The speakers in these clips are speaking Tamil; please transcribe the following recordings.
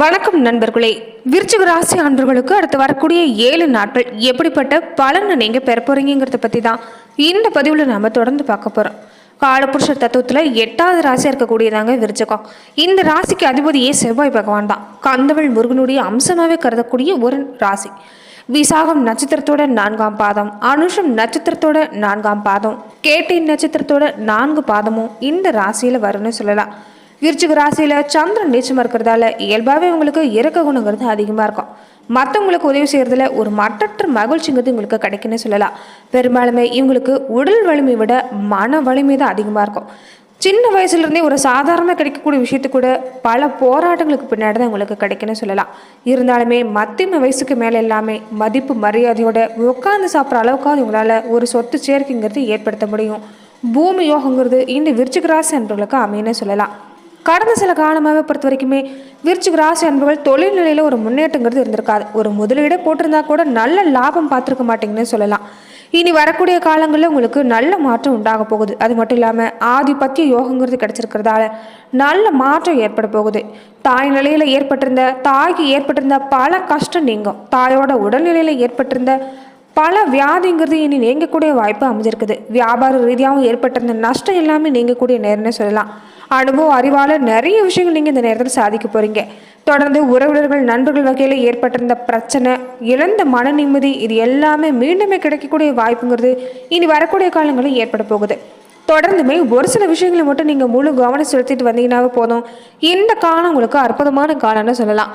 வணக்கம் நண்பர்களே. விருச்சிக ராசி அன்பர்களுக்கு அடுத்து வரக்கூடிய ஏழு நாட்கள் எப்படிப்பட்ட பலனை நீங்கள் பெற போறீங்கிறத பற்றி தான் இந்த பதிவில் நாம் தொடர்ந்து பார்க்க போகிறோம் காலபுருஷ தத்துவத்தில் எட்டாவது ராசியாக இருக்கக்கூடியதாங்க விருச்சகம். இந்த ராசிக்கு அதிபதியே செவ்வாய் பகவான் தான். கந்தவள் முருகனுடைய அம்சமாகவே கருதக்கூடிய ஒரு ராசி. விசாகம் நட்சத்திரத்தோட நான்காம் பாதம் அனுஷம் நட்சத்திரத்தோட நான்காம் பாதம் கேட்டை நட்சத்திரத்தோட நான்கு பாதமும் இந்த ராசியில் வரும்னு சொல்லலாம். விருச்சிக ராசியில் சந்திரன் நீச்சம் இருக்கிறதால இயல்பாகவே உங்களுக்கு இறக்க குணங்கிறது அதிகமாக இருக்கும். மற்றவங்களுக்கு உதவி செய்கிறதுல ஒரு மட்டற்ற மகிழ்ச்சிங்கிறது உங்களுக்கு கிடைக்குன்னு சொல்லலாம். பெரும்பாலுமே இவங்களுக்கு உடல் வலிமை விட மன வலிமை தான் அதிகமாக இருக்கும். சின்ன வயசுலேருந்தே ஒரு சாதாரண கிடைக்கக்கூடிய விஷயத்து கூட பல போராட்டங்களுக்கு பின்னாடி தான் உங்களுக்கு கிடைக்குன்னு சொல்லலாம். இருந்தாலுமே மத்தியம வயசுக்கு மேலே எல்லாமே மதிப்பு மரியாதையோட உட்காந்து சாப்பிட்ற அளவுக்காவது உங்களால் ஒரு சொத்து சேர்க்கைங்கிறது ஏற்படுத்த முடியும். பூமி யோகங்கிறது இந்த விருச்சிகராசி என்பவர்களுக்கு அமையன்னு சொல்லலாம். கடந்த சில காலமாகவே பொறுத்த வரைக்குமே விருச்சிக ராசி அன்பர்கள் தொழில் நிலையில் ஒரு முன்னேற்றங்கிறது இருந்திருக்காது. ஒரு முதலீடே போட்டிருந்தா கூட நல்ல லாபம் பார்த்துருக்க மாட்டீங்கன்னு சொல்லலாம். இனி வரக்கூடிய காலங்களில் உங்களுக்கு நல்ல மாற்றம் உண்டாக போகுது. அது மட்டும் இல்லாமல் ஆதிபத்திய யோகங்கிறது கிடைச்சிருக்கிறதால நல்ல மாற்றம் ஏற்பட போகுது. தாய் நிலையில் ஏற்பட்டிருந்த தாய்க்கு ஏற்பட்டிருந்த பல கஷ்டம் நீங்கும். தாயோட உடல்நிலையில் ஏற்பட்டிருந்த பல வியாதிங்கிறது இனி நீங்கக்கூடிய வாய்ப்பு அமைஞ்சிருக்குது. வியாபார ரீதியாகவும் ஏற்பட்டிருந்த நஷ்டம் எல்லாமே நீங்கக்கூடிய நேரம்னு சொல்லலாம். அனுபவம் அறிவால் நிறைய விஷயங்கள் நீங்கள் இந்த நேரத்தில் சாதிக்க போகிறீங்க தொடர்ந்து உறவினர்கள் நண்பர்கள் வகையில் ஏற்பட்டிருந்த பிரச்சனை இழந்த மன நிம்மதி இது எல்லாமே மீண்டுமே கிடைக்கக்கூடிய வாய்ப்புங்கிறது இனி வரக்கூடிய காலங்களில் ஏற்பட போகுது. தொடர்ந்துமே ஒரு சில விஷயங்களை மட்டும் நீங்கள் முழு கவனம் செலுத்திட்டு வந்தீங்கன்னாவே போதும். இந்த காலம் உங்களுக்கு அற்புதமான காலம்னு சொல்லலாம்.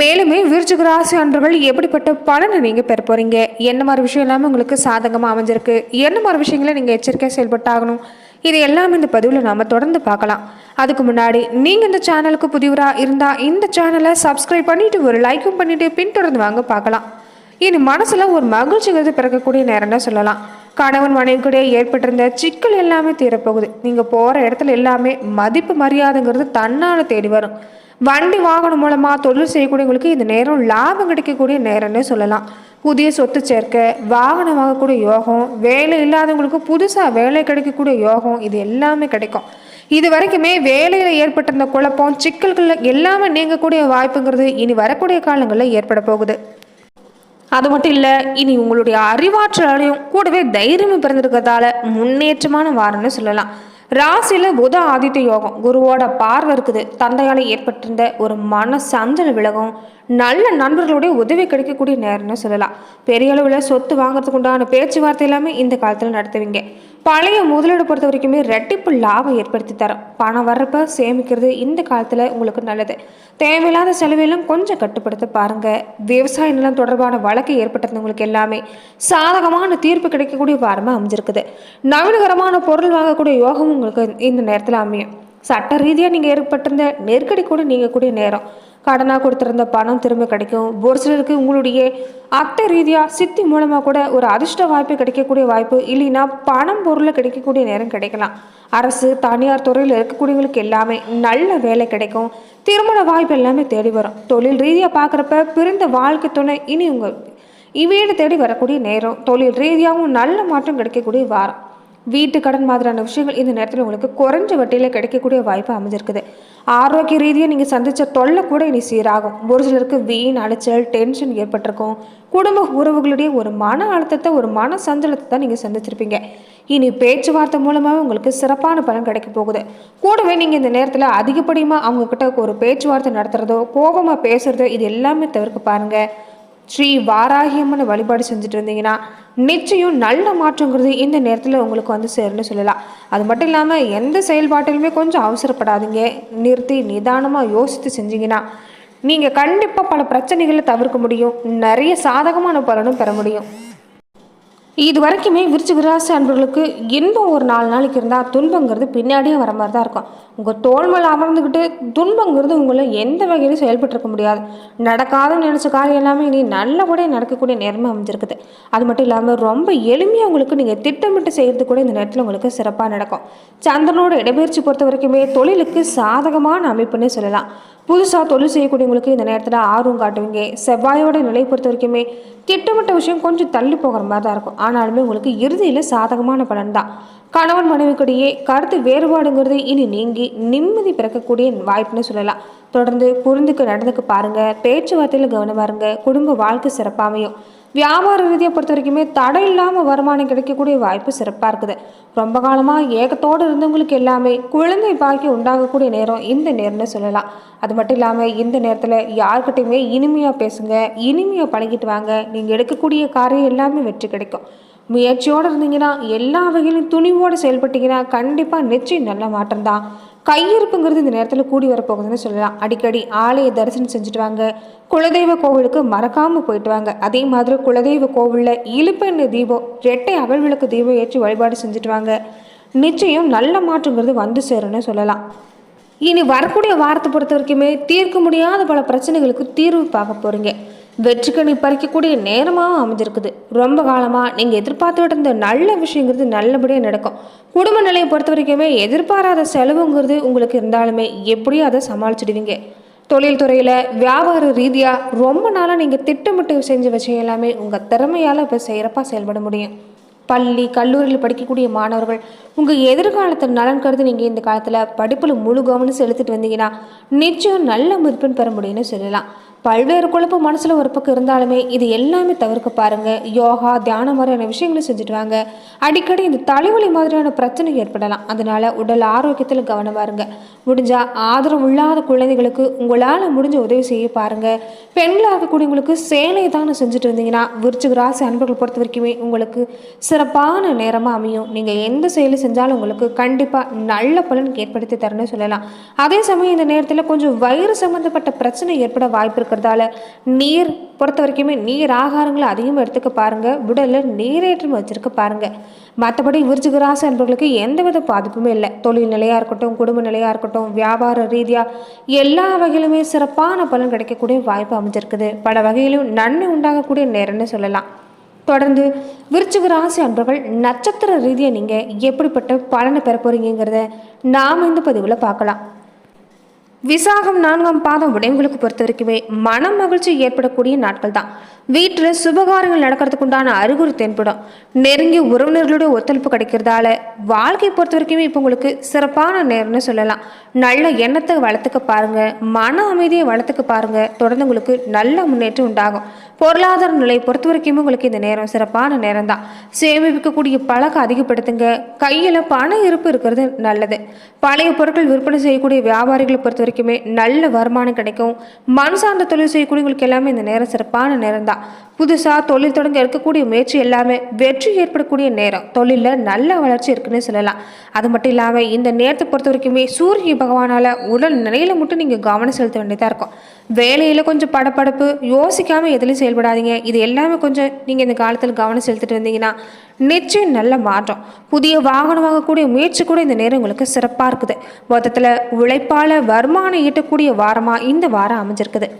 மேலுமே விருச்சிக ராசி அன்றர்கள் எப்படிப்பட்ட பலனை நீங்கள் பெற போகிறீங்க என்ன மாதிரி விஷயம் எல்லாமே உங்களுக்கு சாதகமாக அமைஞ்சிருக்கு? என்ன மாதிரி விஷயங்களை நீங்கள் எச்சரிக்கையாக செயல்பட்டாகணும்? இது எல்லாம் இந்த பதிவில் நாம் தொடர்ந்து பார்க்கலாம். அதுக்கு முன்னாடி நீங்கள் இந்த சேனலுக்கு புதிவராக இருந்தால் இந்த சேனலை சப்ஸ்கிரைப் பண்ணிவிட்டு ஒரு லைக்கும் பண்ணிவிட்டு பின்தொடர்ந்து வாங்க பார்க்கலாம். இனி மனசில் ஒரு மகிழ்ச்சிங்கிறது பிறக்கக்கூடிய நேரம்னு சொல்லலாம். கணவன் மனைவி கூட ஏற்பட்டிருந்த சிக்கல் எல்லாமே தீரப்போகுது. நீங்கள் போகிற இடத்துல எல்லாமே மதிப்பு மரியாதைங்கிறது தன்னால் தேடி வரும். வண்டி வாகனம் மூலமாக தொழில் செய்யக்கூடியவங்களுக்கு இந்த நேரம் லாபம் கிடைக்கக்கூடிய நேரம்னு சொல்லலாம். புதிய சொத்து சேர்க்க வாகனம் வாங்கக்கூடிய யோகம் வேலை இல்லாதவங்களுக்கு புதுசாக வேலை கிடைக்கக்கூடிய யோகம் இது எல்லாமே கிடைக்கும். இது வரைக்குமே வேலையில் ஏற்பட்டிருந்த குழப்பம் சிக்கல்கள் எல்லாமே நீங்கக்கூடிய வாய்ப்புங்கிறது இனி வரக்கூடிய காலங்களில் ஏற்பட போகுது. அது மட்டும் இல்லை இனி உங்களுடைய அறிவாற்றலையும் கூடவே தைரியமும் பிறந்திருக்கிறதால முன்னேற்றமான வாரம்னு சொல்லலாம். ராசியில் புத ஆதித்ய யோகம் குருவோட பார்வை இருக்குது. தந்தையால் ஏற்பட்டிருந்த ஒரு மன சஞ்சல் விலகும் நல்ல நண்பர்களுடைய உதவி கிடைக்கக்கூடிய நேரம்னு சொல்லலாம். பெரிய அளவில் சொத்து வாங்குறதுக்கு உண்டான பேச்சுவார்த்தை எல்லாமே இந்த காலத்தில் நடத்துவீங்க. பழைய முதலீடு பொறுத்த வரைக்குமே ரெட்டிப்பு லாபம் ஏற்படுத்தி தரும். பணம் வர்றப்ப சேமிக்கிறது இந்த காலத்தில் உங்களுக்கு நல்லது. தேவையில்லாத செலவையெல்லாம் கொஞ்சம் கட்டுப்படுத்த பாருங்க. விவசாய நிலம் தொடர்பான வழக்கு ஏற்பட்டவங்களுக்கு எல்லாமே. சாதகமான தீர்ப்பு கிடைக்கக்கூடிய வாரமாக அமைஞ்சிருக்குது. நவீனகரமான பொருள் வாங்கக்கூடிய யோகம் உங்களுக்கு இந்த நேரத்தில் அமையும். சட்ட ரீதியாக நீங்கள் ஏற்பட்டிருந்த நெருக்கடி கூட நீங்கக்கூடிய நேரம். கடனாக கொடுத்துருந்த பணம் திரும்ப கிடைக்கும். ஒரு சிலருக்கு உங்களுடைய அத்தை ரீதியாக சித்தி மூலமாக கூட ஒரு அதிர்ஷ்ட வாய்ப்பு கிடைக்கக்கூடிய வாய்ப்பு இல்லைன்னா பணம் பொருளில் கிடைக்கக்கூடிய நேரம் கிடைக்கலாம். அரசு தனியார் துறையில் இருக்கக்கூடியவங்களுக்கு எல்லாமே நல்ல வேலை கிடைக்கும். திருமண வாய்ப்பு எல்லாமே தேடி வரும். தொழில் ரீதியாக பார்க்குறப்ப பிறந்த வாழ்க்கை துணை இனி உங்கள் இவையீடு தேடி வரக்கூடிய நேரம். தொழில் ரீதியாகவும் நல்ல மாற்றம் கிடைக்கக்கூடிய வாரம். வீட்டு கடன் மாதிரியான விஷயங்கள் இந்த நேரத்தில் உங்களுக்கு குறைஞ்ச வட்டியில் கிடைக்கக்கூடிய வாய்ப்பு அமைஞ்சிருக்குது. ஆரோக்கிய ரீதியாக நீங்கள் சந்தித்த தொல்லை கூட இனி சீராகும். ஒரு சிலருக்கு வீண் அலைச்சல் டென்ஷன் ஏற்பட்டிருக்கும். குடும்ப உறவுகளுடைய ஒரு மன அழுத்தத்தை ஒரு மன சஞ்சலத்தை தான் நீங்கள் சந்திச்சிருப்பீங்க. இனி பேச்சுவார்த்தை மூலமாக உங்களுக்கு சிறப்பான பலன் கிடைக்க போகுது. கூடவே நீங்கள் இந்த நேரத்தில் அதிகப்படியாக அவங்கக்கிட்ட ஒரு பேச்சுவார்த்தை நடத்துகிறதோ கோபமாக பேசுகிறதோ இது எல்லாமே தவிர்க்க பாருங்கள் ஸ்ரீ வாராகியம்மன் வழிபாடு செஞ்சுட்டு இருந்தீங்கன்னா நிச்சயம் நல்ல மாற்றங்கிறது இந்த நேரத்தில் உங்களுக்கு வந்து சேரும்னு சொல்லலாம். அது மட்டும் இல்லாமல் எந்த செயல்பாட்டிலுமே கொஞ்சம் அவசரப்படாதீங்க. நிறுத்தி நிதானமாக யோசித்து செஞ்சீங்கன்னா நீங்கள் கண்டிப்பாக பல பிரச்சனைகளை தவிர்க்க முடியும். நிறைய சாதகமான பலனும் பெற முடியும். இது வரைக்குமே விருச்சிக ராசி அன்பர்களுக்கு இன்பம் ஒரு நாலு நாளைக்கு இருந்தால் துன்பங்கிறது பின்னாடியே வர மாதிரி தான் இருக்கும். உங்கள் தோல் மேலே அமர்ந்துக்கிட்டு துன்பங்கிறது உங்களை எந்த வகையிலும் செயல்பட்டுருக்க முடியாது. நடக்காதுன்னு நினச்ச காரியம் எல்லாமே இனி நல்லபடியாக நடக்கக்கூடிய நேர்மை அமைஞ்சிருக்குது. அது மட்டும் இல்லாமல் ரொம்ப எளிமையாக உங்களுக்கு நீங்கள் திட்டமிட்டு செய்கிறது கூட இந்த நேரத்தில் உங்களுக்கு சிறப்பாக நடக்கும். சந்திரனோட இடப்பெயர்ச்சி பொறுத்த வரைக்குமே தொழிலுக்கு சாதகமான அமைப்புன்னே சொல்லலாம். புதுசாக தொழில் செய்யக்கூடியவங்களுக்கு இந்த நேரத்தில் ஆர்வம் காட்டுவீங்க. செவ்வாயோட நிலை பொறுத்த வரைக்குமே திட்டமிட்ட விஷயம் கொஞ்சம் தள்ளி போகிற மாதிரி தான் இருக்கும். ஆனாலுமே உங்களுக்கு இறுதியில் சாதகமான பலன் தான். கணவன் மனைவிக்கிடையே கருத்து வேறுபாடுங்கிறது இனி நீங்கி நிம்மதி பிறக்கக்கூடிய வாய்ப்புன்னு சொல்லலாம். தொடர்ந்து புரிந்துக்கு நடந்துக்கு பாருங்க. பேச்சுவார்த்தையில் கவனம் பாருங்க. குடும்ப வாழ்க்கை சிறப்பாமையும் வியாபார ரீதியை பொறுத்த வரைக்குமே தடை இல்லாமல் வருமானம் கிடைக்கக்கூடிய வாய்ப்பு சிறப்பாக இருக்குது. ரொம்ப காலமாக ஏகத்தோடு இருந்தவங்களுக்கு எல்லாமே குழந்தை பாக்கி உண்டாகக்கூடிய நேரம் இந்த நேரம்னு சொல்லலாம். அது மட்டும் இல்லாமல் இந்த நேரத்தில் யார்கிட்டையுமே இனிமையாக பேசுங்க. இனிமையாக பழகிட்டு வாங்க. நீங்கள் எடுக்கக்கூடிய காரியம் எல்லாமே வெற்றி கிடைக்கும். முயற்சியோடு இருந்தீங்கன்னா எல்லா வகையிலும் துணிவோடு செயல்பட்டீங்கன்னா கண்டிப்பாக நிச்சயம் நல்ல மாற்றம் தான். கையிருப்புங்கிறது இந்த நேரத்தில் கூடி வரப்போகுதுன்னு சொல்லலாம். அடிக்கடி ஆலய தரிசனம் செஞ்சுட்டு வாங்க. குலதெய்வ கோவிலுக்கு மறக்காமல் போயிட்டு வாங்க. அதே மாதிரி குலதெய்வ கோவிலில் இழுப்பெண்ணு தீபம் ரெட்டை அகல் விளக்கு தீபம் ஏற்றி வழிபாடு செஞ்சுட்டு வாங்க. நிச்சயம் நல்ல மாற்றங்கிறது வந்து சேரும்னு சொல்லலாம். இனி வரக்கூடிய வாரத்தை பொறுத்த வரைக்குமே தீர்க்க முடியாத பல பிரச்சனைகளுக்கு தீர்வு பார்க்க போகிறீங்க வெற்றிக்கணி பறிக்கக்கூடிய நேரமாகவும் அமைஞ்சிருக்குது. ரொம்ப காலமாக நீங்கள் எதிர்பார்த்துட்டு இருந்த நல்ல விஷயங்கிறது நல்லபடியாக நடக்கும். குடும்ப நிலையை பொறுத்த வரைக்குமே எதிர்பாராத செலவுங்கிறது உங்களுக்கு இருந்தாலுமே எப்படியும் அதை சமாளிச்சிடுவீங்க. தொழில் துறையில் வியாபார ரீதியாக ரொம்ப நாளாக நீங்கள் திட்டமிட்டு செஞ்ச விஷயம் எல்லாமே உங்கள் திறமையால் இப்போ சிறப்பாக செயல்பட முடியும். பள்ளி கல்லூரியில் படிக்கக்கூடிய மாணவர்கள் உங்கள் எதிர்காலத்தை நலன் கருதி நீங்கள் இந்த காலத்தில் படிப்பில் முழு கவனம் செலுத்திட்டு வந்தீங்கன்னா நிச்சயம் நல்ல மதிப்பெண் பெற முடியும்னு சொல்லலாம். பல்வேறு குழப்பம் மனசில் ஒரு பக்கம் இருந்தாலுமே இது எல்லாமே தவிர்க்க பாருங்கள் யோகா தியானம் மாதிரியான விஷயங்களை செஞ்சுட்டு வாங்க. அடிக்கடி இந்த தலைவலி மாதிரியான பிரச்சனை ஏற்படலாம். அதனால் உடல் ஆரோக்கியத்தில் கவனமாக இருங்க. முடிஞ்சால் ஆதரவு இல்லாத குழந்தைகளுக்கு உங்களால் முடிஞ்ச உதவி செய்ய பாருங்கள் பெண்களாக இருக்கக்கூடியவங்களுக்கு சேலையை தானே செஞ்சுட்டு இருந்தீங்கன்னா விருச்சிக ராசி அன்பர்கள் பொறுத்த வரைக்குமே உங்களுக்கு சிறப்பான நேரமாக அமையும். நீங்கள் எந்த செயலை செஞ்சாலும் உங்களுக்கு கண்டிப்பாக நல்ல பலன் ஏற்படுத்தி தரணும்னு சொல்லலாம். அதே சமயம் இந்த நேரத்தில் கொஞ்சம் வயிறு சம்மந்தப்பட்ட பிரச்சனை ஏற்பட வாய்ப்பு இருக்கிறதால நீர் பொறுத்த வரைக்குமே நீர் ஆகாரங்களை அதிகமாக எடுத்துக்க பாருங்க. உடலில் நீரேற்றம் வச்சிருக்க பாருங்க. மற்றபடி விருச்சிக ராசி அன்பர்களுக்கு எந்தவித பாதிப்புமே இல்லை. தொழில் நிலையாக இருக்கட்டும் குடும்ப நிலையாக இருக்கட்டும் வியாபார ரீதியாக எல்லா வகையிலுமே சிறப்பான பலன் கிடைக்கக்கூடிய வாய்ப்பு அமைஞ்சிருக்குது. பல வகையிலும் நன்மை உண்டாகக்கூடிய நேரம்னு சொல்லலாம். தொடர்ந்து விருச்சிக ராசி அன்பர்கள் நட்சத்திர ரீதியாக நீங்கள் எப்படிப்பட்ட பலனை பெற போகிறீங்கிறத நாம் இந்த பதிவில் பார்க்கலாம். விசாகம் நான்காம் பாதம் உடையவங்களுக்கு பொறுத்த வரைக்குமே மன மகிழ்ச்சி ஏற்படக்கூடிய நாட்கள் தான் வீட்டில் சுபகாரங்கள் நடக்கிறதுக்கு உண்டான அறிகுறி தென்படும். நெருங்கிய உறவினர்களுடைய ஒத்துழைப்பு கிடைக்கிறதால வாழ்க்கையை பொறுத்த வரைக்குமே இப்போ உங்களுக்கு சிறப்பான நேரம்னு சொல்லலாம். நல்ல எண்ணத்தை வளர்த்துக்க பாருங்க மன அமைதியை வளர்த்துக்க பாருங்க. தொடர்ந்து உங்களுக்கு நல்ல முன்னேற்றம் உண்டாகும். பொருளாதார நிலை பொறுத்த வரைக்குமே உங்களுக்கு இந்த நேரம் சிறப்பான நேரம் தான் சேமிக்கக்கூடிய பழக்கம் அதிகப்படுத்துங்க. கையில் பண இருப்பு இருக்கிறது நல்லது. பழைய பொருட்கள் விற்பனை செய்யக்கூடிய வியாபாரிகளை பொறுத்த வரைக்குமே நல்ல வருமானம் கிடைக்கும். மண் சார்ந்த தொழில் செய்யக்கூடியவங்களுக்கு எல்லாமே இந்த நேரம் சிறப்பான நேரம் தான் புதுசாக தொழில் தொடங்க இருக்கக்கூடிய முயற்சி எல்லாமே வெற்றி ஏற்படக்கூடிய நேரம். தொழிலில் நல்ல வளர்ச்சி இருக்குன்னு சொல்லலாம். அது மட்டும் இல்லாமல் இந்த நேரத்தை பொறுத்த வரைக்குமே சூரிய பகவானால் உடல் நிலையில் மட்டும் நீங்கள் கவனம் செலுத்த வேண்டியதாக இருக்கும். வேலையில் கொஞ்சம் படப்படப்பு யோசிக்காமல் எதுலையும் செயல்படாதீங்க. இது எல்லாமே கொஞ்சம் நீங்கள் இந்த காலத்தில் கவனம் செலுத்திட்டு வந்தீங்கன்னா நிச்சயம் நல்ல மாற்றம். புதிய வாகனம் வாங்கக்கூடிய முயற்சி கூட இந்த நேரம் உங்களுக்கு சிறப்பாக இருக்குது. மொத்தத்தில் உழைப்பால் வருமானம் ஈட்டக்கூடிய வாரமாக இந்த வாரம் அமைஞ்சிருக்குது.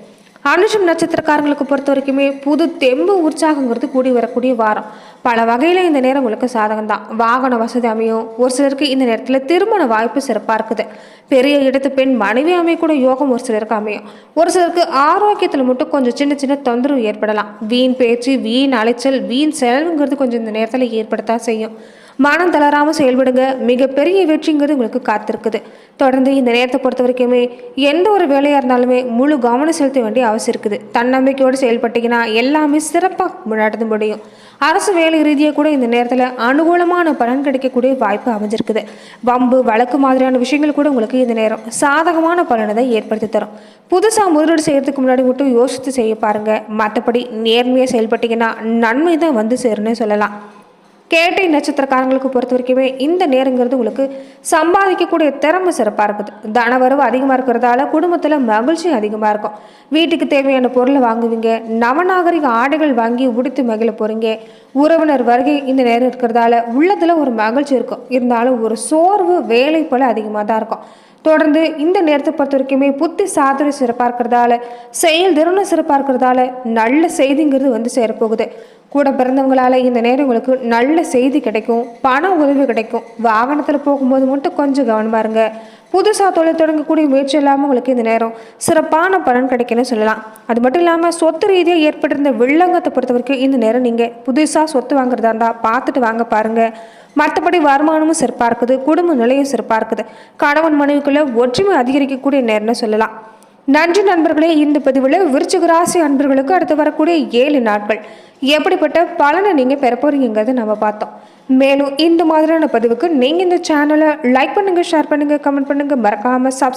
அனுஷம் நட்சத்திரக்காரங்களுக்கு பொறுத்த வரைக்குமே புது தெம்பு உற்சாகங்கிறது கூடி வரக்கூடிய வாரம். பல வகையில் இந்த நேரம் உங்களுக்கு சாதகம் தான் வாகன வசதி அமையும். ஒரு சிலருக்கு இந்த நேரத்தில் திருமண வாய்ப்பு சிறப்பாக இருக்குது. பெரிய இடத்து பெண் மனைவி அமையக்கூட யோகம் ஒரு சிலருக்கு அமையும். ஒரு சிலருக்கு ஆரோக்கியத்தில் மட்டும் கொஞ்சம் சின்ன சின்ன தொந்தரவு ஏற்படலாம். வீண் பேச்சு வீண் அலைச்சல் வீண் செலவுங்கிறது கொஞ்சம் இந்த நேரத்தில் ஏற்படத்தான் செய்யும். மனம் தளராமல் செயல்படுங்க. மிகப்பெரிய வெற்றிங்கிறது உங்களுக்கு காத்திருக்குது. தொடர்ந்து இந்த நேரத்தை பொறுத்த வரைக்குமே எந்த ஒரு வேலையாக இருந்தாலுமே முழு கவனம் செலுத்த வேண்டிய அவசியம் இருக்குது. தன்னம்பிக்கையோடு செயல்பட்டீங்கன்னா எல்லாமே சிறப்பாக நடந்து முடியும். அரசு வேலை ரீதியாக கூட இந்த நேரத்தில் அனுகூலமான பலன் கிடைக்கக்கூடிய வாய்ப்பு அமைஞ்சிருக்குது. வம்பு வழக்கு மாதிரியான விஷயங்கள் கூட உங்களுக்கு இந்த நேரம் சாதகமான பலனை தான் ஏற்படுத்தி தரும். புதுசாக முதலீடு செய்கிறதுக்கு முன்னாடி மட்டும் யோசித்து செய்ய பாருங்கள் மற்றபடி நேர்மையாக செயல்பட்டீங்கன்னா நன்மை தான் வந்து சேருன்னு சொல்லலாம். கேட்டை நட்சத்திரக்காரங்களுக்கு பொறுத்த வரைக்குமே இந்த நேரங்கிறது உங்களுக்கு சம்பாதிக்கக்கூடிய திறமை சிறப்பாக இருக்குது. தனவரவு அதிகமாக இருக்கிறதால குடும்பத்தில் மகிழ்ச்சி அதிகமாக இருக்கும். வீட்டுக்கு தேவையான பொருளை வாங்குவீங்க. நவநாகரிக ஆடைகள் வாங்கி உடுத்து மகிழ போகிறீங்க உறவினர் வருகை இந்த நேரம் இருக்கிறதால உள்ளத்தில் ஒரு மகிழ்ச்சி இருக்கும். இருந்தாலும் ஒரு சோர்வு வேலை போல் அதிகமாக தான் இருக்கும். தொடர்ந்து இந்த நேரத்தை பொறுத்த வரைக்குமே புத்தி சாதனை சிறப்பாக இருக்கிறதால செயல் திறனும் சிறப்பாக இருக்கிறதால நல்ல செய்திங்கிறது வந்து சேரப்போகுது. கூட பிறந்தவங்களால இந்த நேரம் உங்களுக்கு நல்ல செய்தி கிடைக்கும் பண உதவி கிடைக்கும். வாகனத்தில் போகும்போது மட்டும் கொஞ்சம் கவனமாக இருங்க. புதுசாக தொழில் தொடங்கக்கூடிய முயற்சி இல்லாமல் உங்களுக்கு இந்த நேரம் சிறப்பான பலன் கிடைக்குன்னு சொல்லலாம். அது மட்டும் இல்லாமல் சொத்து ரீதியாக ஏற்பட்டிருந்த வில்லங்கத்தை பொறுத்த வரைக்கும் இந்த நேரம் நீங்கள் புதுசாக சொத்து வாங்குறதா இருந்தால் பார்த்துட்டு வாங்க பாருங்கள் மற்றபடி வருமானமும் சிறப்பாக இருக்குது குடும்ப நிலையும் சிறப்பாக இருக்குது கணவன் மனைவிக்குள்ளே ஒற்றுமை அதிகரிக்கக்கூடிய நேரம்னு சொல்லலாம். நன்றி நண்பர்களே இந்த பதிவில் விருச்சிக ராசி அன்பர்களுக்கு அடுத்து வரக்கூடிய ஏழு நாட்கள். எப்படிப்பட்ட பலனை நீங்கள் பெற போறீங்கிறத நம்ம பார்த்தோம். மேலும் இந்த மாதிரியான பதிவுக்கு நீங்கள் இந்த சேனலை லைக் பண்ணுங்கள் ஷேர் பண்ணுங்கள் கமெண்ட் பண்ணுங்கள் மறக்காமல் சப்